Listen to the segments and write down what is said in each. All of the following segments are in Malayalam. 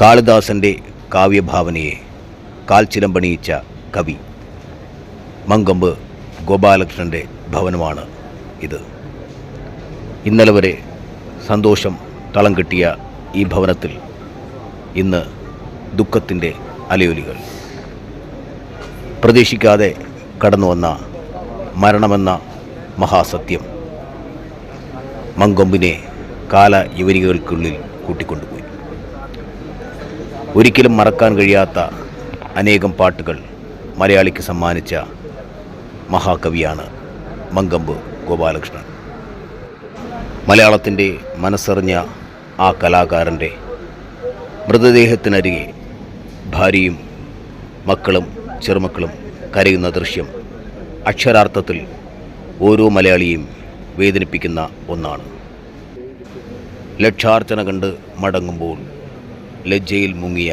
കാളിദാസന്റെ കാവ്യഭാവനയെ കാൽച്ചിലമ്പണിയിച്ച കവി മങ്കമ്പ് ഗോപാലകൃഷ്ണന്റെ ഭവനമാണ് ഇത്. ഇന്നലെ വരെ സന്തോഷം തളം കിട്ടിയ ഈ ഭവനത്തിൽ ഇന്ന് ദുഃഖത്തിന്റെ അലയൊലികൾ. പ്രതീക്ഷിക്കാതെ കടന്നു വന്ന മരണമെന്ന മഹാസത്യം മങ്കൊമ്പിനെ കാല യുവനികൾക്കുള്ളിൽ കൂട്ടിക്കൊണ്ടുപോയി. ഒരിക്കലും മറക്കാൻ കഴിയാത്ത അനേകം പാട്ടുകൾ മലയാളിക്ക് സമ്മാനിച്ച മഹാകവിയാണ് മങ്കമ്പ് ഗോപാലകൃഷ്ണൻ. മലയാളത്തിന്റെ മനസ്സറിഞ്ഞ ആ കലാകാരന്റെ മൃതദേഹത്തിനരികെ ഭാര്യയും മക്കളും ചെറുമക്കളും കരയുന്ന ദൃശ്യം അക്ഷരാർത്ഥത്തിൽ ഓരോ മലയാളിയും വേദനിപ്പിക്കുന്ന ഒന്നാണ്. ലക്ഷാർച്ചന കണ്ട് മടങ്ങുമ്പോൾ ലജ്ജയിൽ മുങ്ങിയ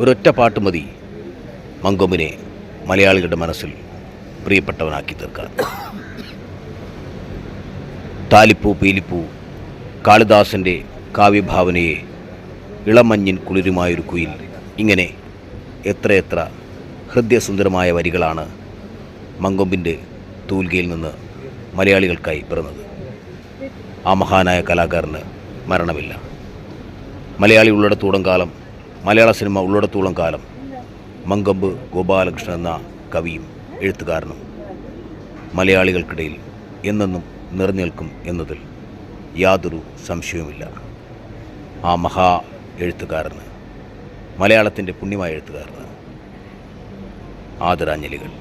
ഒരൊറ്റ പാട്ട് മതി മങ്കൊമ്പിനെ മലയാളികളുടെ മനസ്സിൽ പ്രിയപ്പെട്ടവനാക്കി തീർക്കാൻ. താലിപ്പൂ പീലിപ്പൂ കാളിദാസന്റെ കാവ്യഭാവനയെ ഇളമഞ്ഞിൻ കുളിരുമായൊരു കുയിൽ ഇങ്ങനെ എത്രയെത്ര ഹൃദ്യസുന്ദരമായ വരികളാണ് മങ്കൊമ്പിന്റെ തൂൽകയിൽ നിന്ന് മലയാളികൾക്കായി പിറന്നത്. ആ മഹാനായ കലാകാരന് മരണമില്ല. മലയാളി ഉള്ളിടത്തോളം കാലം മലയാള സിനിമ ഉള്ളിടത്തോളം കാലം. മങ്കമ്പ് ഗോപാലകൃഷ്ണൻ എന്ന കവിയും എഴുത്തുകാരനും മലയാളികൾക്കിടയിൽ എന്നെന്നും നിറഞ്ഞേൽക്കും എന്നതിൽ യാതൊരു സംശയവുമില്ല. ആ മഹാ എഴുത്തുകാരന് മലയാളത്തിന്റെ പുണ്യമായ എഴുത്തുകാരന് ആദരാഞ്ജലികൾ.